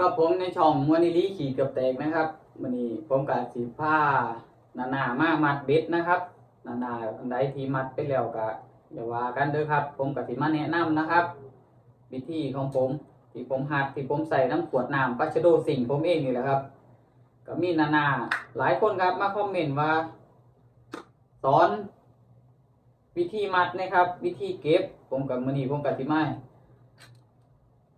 กับผมในช่องมวนิลีขี่เกับแตกนะครับวันนี้ผมกับสีผ้านานามามัดเบ็ดนะครับ นานาอันใดที่มัดไปแล้วก็อย่าว่ากันเด้อครับ ผมกับสีมาแนะนำนะครับ วิธีของผมที่ผมหัดที่ผมใส่น้ำขวดน้ำปัชโดสิ่งผมเองนี่แหละครับ ก็มีนานาหลายคนครับมาคอมเมนต์ว่า สอน วิธีมัดนะครับ วิธีเก็บ ผมกับมือนีผมกับสีมา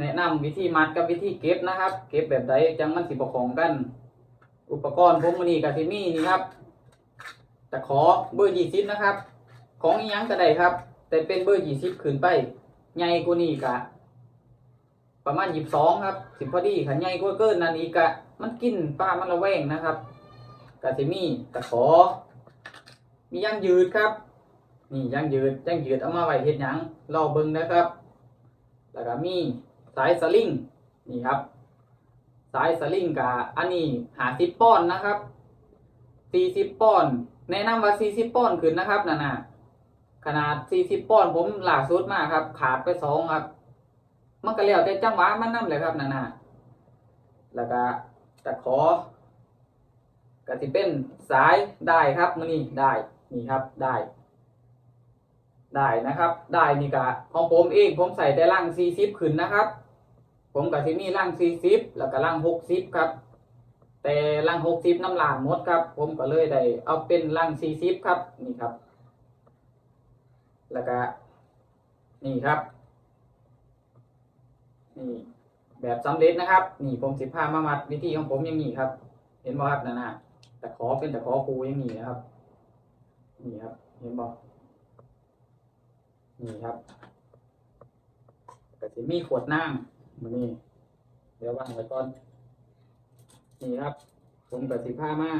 แนะนำวิธีมัดกับวิธีเก็บนะครับ เก็บแบบใดจังมันสิบของกัน อุปกรณ์ผมมือนี้กับที่มีนี่ครับตะขอเบอร์ยี่สิบนะครับ ของยังก็ได้ครับ แต่เป็นเบอร์ยี่สิบขึ้นไปใหญ่กว่านี้กะ ประมาณยี่สิบสองครับสิบพอดีขันใหญ่กว่าเกินนั่นอีกกะ มันกินป้ามันระแวงนะครับกะที่มีตะขอ มีย่างยืดครับ นี่ย่างยืดย่างยืดเอามาไว้เฮ็ดหยังรอเบิ่งนะครับ แล้วก็มี สายสลิงนี่ครับ สายสลิงกับอันนี้หาสิบป้อนนะครับสี่สิบป้อนแนะนำว่าสี่สิบป้อนขึ้นนะครับนั่นน่ะขนาดสี่สิบป้อนผมหลากสุดมากครับ ขาดไปสองครับ มันก็แล้วแต่จังหวะมันนั่นเลยครับนั่นน่ะแล้วก็ตะขอก็สิเป็นสายได้ครับมือนี่ได้นี่ครับได้ ได้นะครับได้นี่กะของผมเองผมใส่แต่ล่าง40ขึ้นนะครับ ผมกับที่นี่ล่าง40แล้วก็ล่าง60ครับ แต่ล่าง60น้ำลางหมดครับ ผมก็เลยได้เอาเป็นล่าง40ครับนี่ครับ แล้วก็นี่ครับนี่แบบสำเร็จนะครับ นี่ผมสิพามามัดวิธีของผมย่างนี้ครับ เห็นบ่ครับนั่นน่ะแต่ขอเป็นแต่ขอปูย่างนี้นะครับ นี่ครับ เห็นบ่ นี่ครับก็จะมีขวดน้ำมันนี่เดี๋ยววางไว้ก่อน นี่ครับ ผมกับสิผ้ามา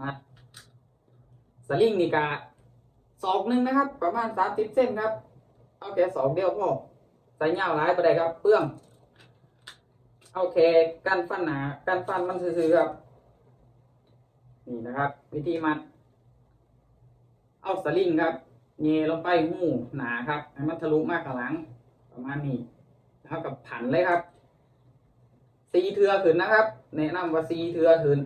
มัดสลิงนี่กะศอกหนึ่งนะครับ ประมาณสามสิบเส้นครับ เอาแค่สองเดียวพอใส่เงาหลายไปได้ครับ เปลื้อง เอาแค่กันฟันหนากันฟันมันซื่อๆครับ นี่นะครับ วิธีมัด เอาสลิงครับเงยลงไปหูหนาครับให้มันทะลุมากข้างหลัง ประมาณนี้เท่ากับผันเลยครับซีเทือขึ้นนะครับแนะนำว่าซีเทือขึ้น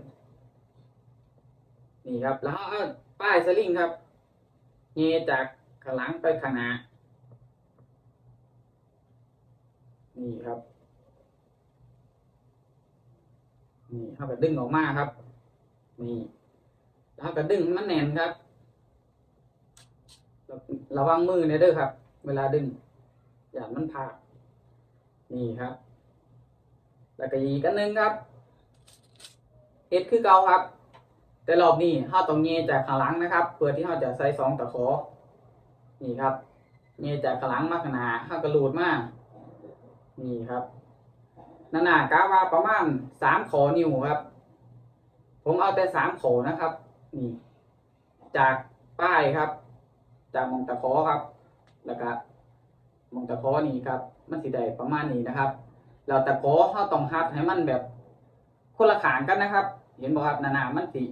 นี่ครับ แล้วเอาป้ายสลิงครับเงยจากข้างหลังไปข้างหน้านี่ครับนี่เท่ากับดึงออกมาครับ นี่เท่ากับดึงมันแน่นครับ ระวังมือเนี่ยเด้อครับ เวลาดึง อย่ามันพาดนี่ครับ แล้วก็อีกอันหนึงครับเฮ็ดคือเก่าครับ แต่รอบนี้เฮาต้องเงยจากข้างหลังนะครับ เพื่อที่เฮาจะใส่สองตะขอ นี่ครับเงยจากข้างหลังมาข้างหน้าเฮาก็รูดมาก นี่ครับนั่นน่ะกะว่าประมาณสามขอนิ้วครับ ผมเอาแต่สามขอนะครับ นี่ จากป้ายครับ จากมองตะขอครับ แล้วก็มองตะขอนี่ครับ มันสีได้ประมาณนี้นะครับแล้วตะขอเขาต้องหัดให้มันแบบคนละขางกันนะครับ เห็นบ่ครับนานามันสี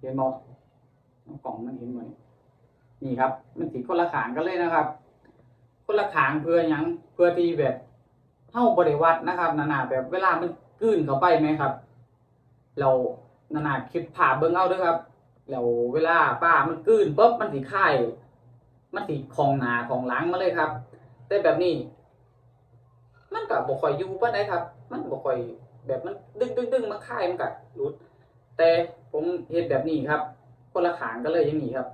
เห็นบ่กล่องมันเห็นไหมนี่ครับ มันสีคนละขางกันเลยนะครับ คนละขางเพื่อยังเพื่อที่แบบเท่าบริวัดนะครับ นานาแบบเวลามันกลืนเข้าไปไหมครับ เรานานาคิดผ่าเบิ้งเอาด้วยครับแล้วเวลาป้ามันกลืนปุ๊บมันสีค่ มันสีของหนาของหลังมาเลยครับ แต่แบบนี้ มันก็บ่ค่อยอยู่ปานใดครับ มันบ่ค่อยแบบมันดึงดึงดึงมาค่ายมันก็หลุด แต่ผมเฮ็ดแบบนี้ครับ คนละขางก็เลยอย่างนี้ครับ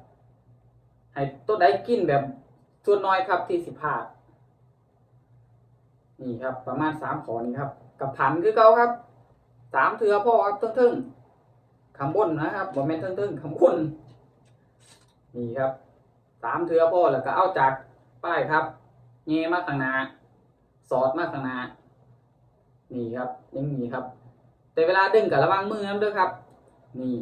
ให้ตัวใดกินแบบส่วนน้อยครับที่สิพลานี่ครับ ประมาณสามขอนี้ครับ กับผันคือเก่าครับสามเทือพ่อครับทึ่งๆคำบนนะครับบอมเมนทึ่งๆคำบนนี่ครับ สามเทือพ่อแล้วก็เอาจากป้ายครับเงยมาข้างหน้าสอดมาข้างหน้านี่ครับยังนี้ครับ แต่เวลาดึงกับระวังมือนะด้วยครับ นี่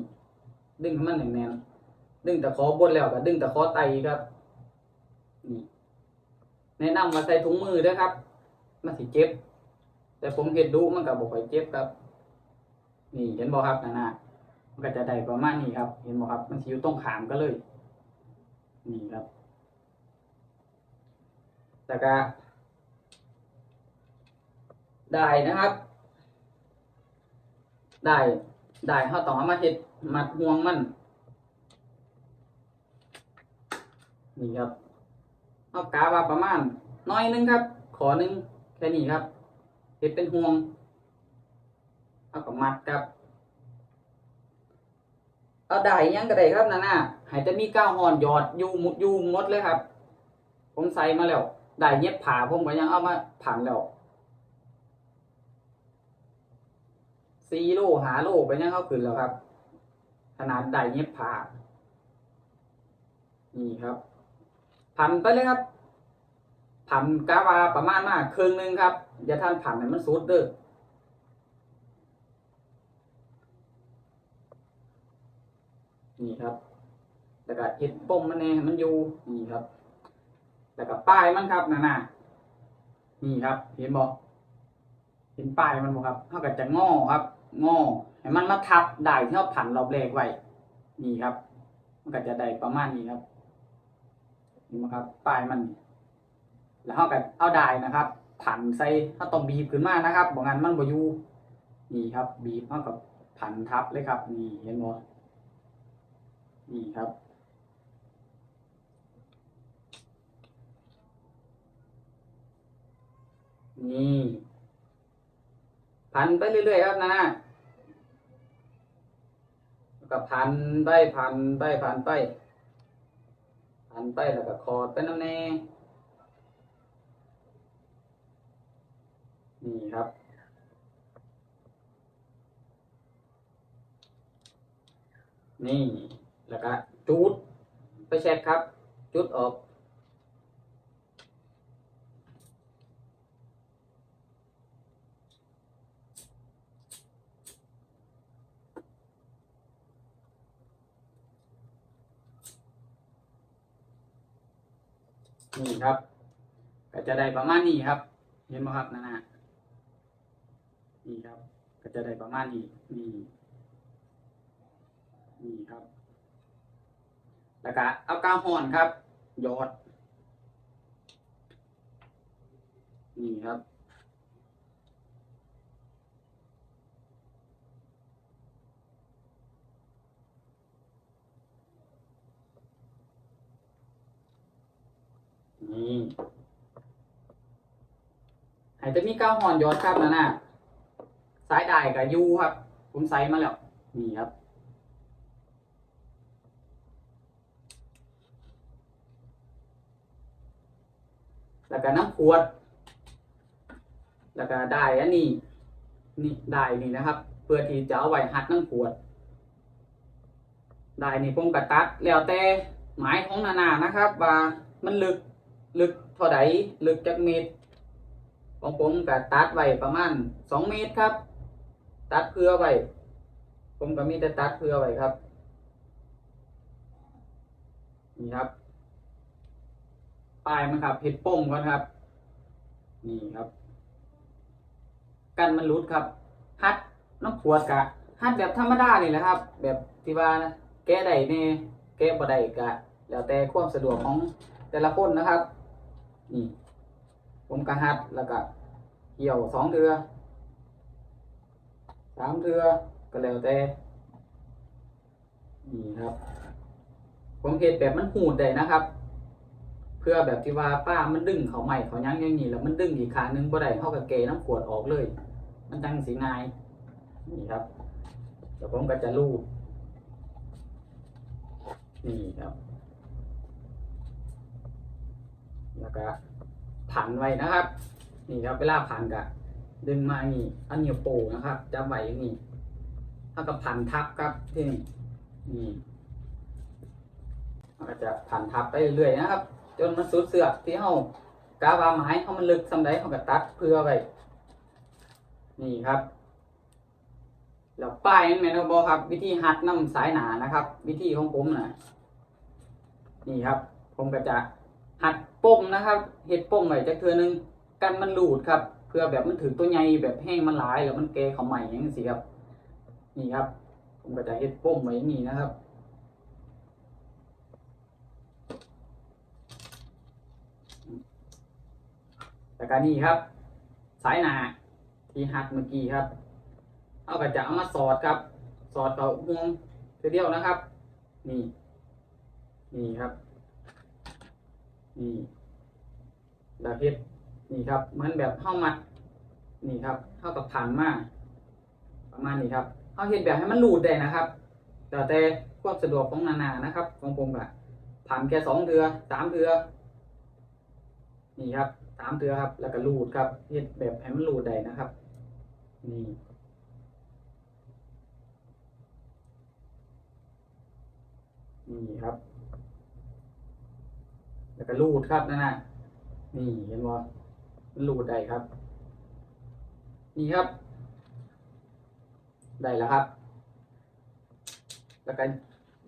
ดึงให้มันแน่นๆดึงตะขอบนแล้วก็ดึงตะขอไตครับนี่แนะนำมาใส่ถุงมือด้วยครับมันสิเจ็บ แต่ผมเห็นดูมันก็บบอกค่อยเจ็บครับ นี่เห็นบ่ครับนานามันก็จะได้ประมาณนี้ครับ เห็นไหมครับ มันสิอยู่ตรงขามก็เลย นี่ครับแต่ก็ได้นะครับ ได้ได้เขาต้องเอามาเห็ดมัดห่วงมัน นี่ครับเอากาว่าประมาณ น้อยนึงครับ ขอหนึงแค่นี้ครับเห็ดเป็นห่วงเอากับมัดครับ เอาได้ยังก็ได้ครับนาน่าให้จะมีก้าวหอนหยอดยูมุดยูมดเลยครับ ผมใส่มาแล้วได้เย็บผ่าผมก็ยังเอามาผันแล้วสี่โลหาโลไปยังเข้าขึ้นแล้วครับ ขนาดได้เย็บผ่านี่ครับ ผันไปเลยครับ ผันกาวาประมาณมากครึ่งหนึงครับ อย่าท่านผันให้มันสุดเด้อ นี่ครับ แล้วก็เห็ดปมมันเองมันอยู่นี่ครับ แล้วก็ป้ายมันครับน่ะน่ะนี่ครับ เห็นบอกเห็นป้ายมันบอกครับเท่ากับจะงอครับงอให้มันมาทับได้ที่เราผันเรอบแรกไว้นี่ครับ มันก็จะได้ประมาณนี้ครับนี่นะครับป้ายมัน แล้วเท่ากับเอาได้นะครับผันใส่ถ้าต้องบีบขึ้นมานะครับบอกงั้นมันบ่อยู่นี่ครับ บีบเท่ากับผันทับเลยครับ นี่เห็นบ่ นี่ครับ นี่พันไปเรื่อยๆครับนะแล้วก็พันไปพันไปพันไปพันไปแล้วก็คอดไปน้ำแน่นี่ครับนี่ แล้วก็จูดไปเช็ครับ จุดออกนี่ครับ ก็จะได้ประมาณนี้ครับ เห็นไหมครับนั่นนะนี่ครับ ก็จะได้ประมาณนี้นี่นี่ครับ แล้วก็เอากาวห่อนครับยอด นี่ครับนี่ให้จะมีกาวห่อนยอดครับนะน่ะสายได้กับยูครับ ผมใส่มาแล้ว นี่ครับ แล้วก็น้ำขวด แล้วก็ได้อันนี้นี่ได้นี่นะครับ เพื่อที่จะเอาไว้หัดน้ำขวด ได้นี่ผมกระตัดแล้วแต่หมายของนานานะครับ ว่ามันลึกลึกเท่าใดลึกจักเมตรของผมกะตัดไว้ประมาณสองเมตรครับ ตัดเพื่อไว้ผมก็มีแต่ตัดเพื่อไว้ครับนี่ครับ ปลายมันครับเห็ดป้งก่อนครับ นี่ครับ กันมันรุดครับฮัดน้ำขวดกะฮัดแบบธรรมดานี่แหละครับ แบบที่ว่านะแก้ได้เนี่แก้บ่ได้กะ แล้วแต่ความสะดวกของแต่ละคนนะครับ นี่ ผมกะฮัดแล้วก็เกี่ยวสองเทือสามเทือก็แล้วแต่นี่ครับ ผมเห็ดแบบมันหูดได้นะครับ เพื่อแบบที่ว่าป้ามันดึงเขาใหม่เขายั้งย่างนี้แล้วมันดึงอีกครั้งนึงบ่ได้เขากับเกน้ำขวดออกเลย มันจังสีนายนี่ครับเดี๋ยวผมก็จะลูบนี่ครับ แล้วก็ผันไว้นะครับ นี่ครับเวลาผันกะดึงมานี่อันนิ้โป้งนะครับจับไว้อย่างนี้เท่ากับผันทับครับที่นี่นี่มันก็จะผันทับไปเรื่อยๆนะครับ จนมันสุดเสือกที่เฮากาวาไม้เขามันลึกสำใดเขาก็ตัดเพื่อไว้นี่ครับแล้วป้ายนั่นแม่นบอครับ วิธีหัดน้ำสายหนานะครับ วิธีของผมนะนี่ครับ ผมก็จะหัดป้มนะครับเห็ดป้มไว้จักเทือนึงกันมันหลูดครับเพื่อแบบมันถือตัวใหญ่แบบแห้งมันหลายแล้วมันแกเขาใหม่อย่างนี้สิครับ นี่ครับ ผมก็จะเห็ดป้มไว้อย่างนี้นะครับ แล้วก็นี่ครับ สายหนาที่หักเมื่อกี้ครับ เอาก็จะเอามาสอดครับ สอดต่อห่วงทีเดียวนะครับ นี่ นี่ครับ นี่แล้วเฮ็ดนี่ครับเหมือนแบบเข้ามัด นี่ครับเข้ากับผันมาประมาณนี้ครับเอาเฮ็ดแบบให้มันรูดได้นะครับ แต่แต่ความสะดวกของนานานะครับ ของผมอะผันแค่สองเทือสามเทือนี่ครับ สามเทือครับ แล้วก็รูดครับเฮ็ดแบบให้มันรูดได้นะครับ นี่นี่ครับ แล้วก็รูดครับนั่นน่ะนี่เห็นบ่มันรูดได้ครับ นี่ครับ ได้แล้วครับ แล้วก็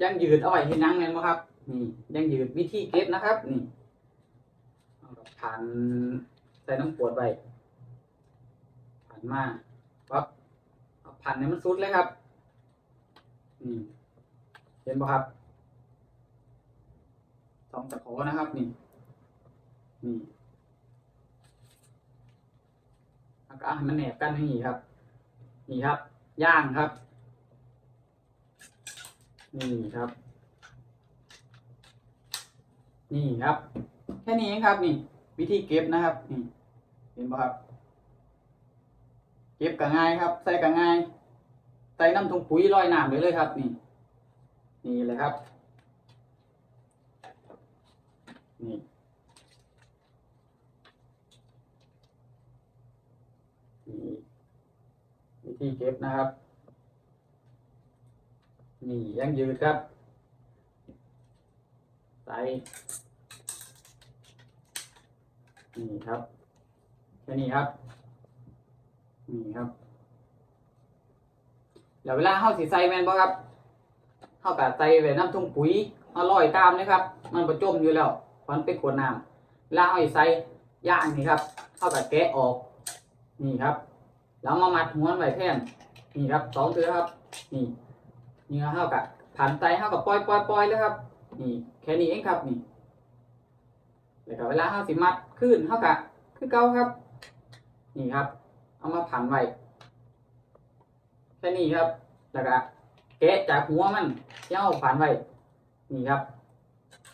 ยังยืดเอาไว้ให้นั่งแม่นบ่ครับ นี่ยังยืดวิธีเก็บนะครับ นี่ ผ่านใส่น้ำปวดไว้ผ่านมาปั๊บเอาผ่านให้มันสุดเลยครับนี่เห็นบ่ครับสองตะขอนะครับนี่นี่แล้วก็ให้มันแหนบกันนี้ครับ นี่ครับ ย่างครับ นี่ครับ นี่ครับ แค่นี้เองครับนี่ วิธีเก็บนะครับนี่เห็นป่ะครับ เก็บก็ง่ายครับ ใส่ก็ง่าย ใส่น้ำถุงปุ๋ยลอยน้ำไปเลยครับ นี่ นี่เลยครับนี่นี่วิธีเก็บนะครับ นี่ยังยืดครับ ใส่ นี่ครับแค่นี้ครับ นี่ครับแล้วเวลาเข้าสีใส่แมนบ่ครับเข้ากับใส่ไว้น้ำทุ่งปุ๋ยเอาลอยตามนะครับ มันประจมอยู่แล้วมันเป็นขวดน้ำเวลาเอาใส่ย่างนี่ครับเข้ากับแกะออก นี่ครับแล้วมามัดหัวไว้แทนนี่ครับสองเตือครับ นี่นี่เท่ากับผ่านไตเท่ากับปล่อยปล่อยปล่อยเลยครับ นี่แค่นี้เองครับนี่ แล้วก็เวลาเท่าสิมัดขึ้นเท่ากับคือเก่าครับ นี่ครับ เอามาผ่านไว้แค่นี้ครับ แล้วก็แกะจากหัวมันที่เอาผ่านไว้ นี่ครับ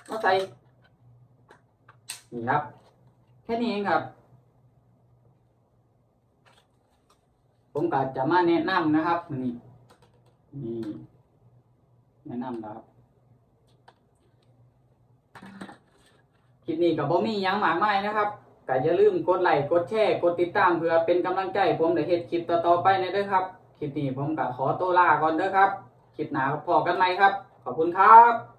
มาใส่ นี่ครับ แค่นี้เองครับ ผมก็จะมาแนะนำนะครับนี่นี่แนะนำนะครับ คลิปนี้กับบ่มีหยังหมากมายนะครับก็อย่าลืมกดไลค์กดแชร์กดติดตามเพื่อเป็นกำลังใจผมเดี๋ยวเฮ็ดคลิปต่อๆไปนะเด้อครับ คลิปนี้ผมก็ขอตัวลาก่อนเด้อครับ คลิปหน้าพบกันไหมครับ ขอบคุณครับ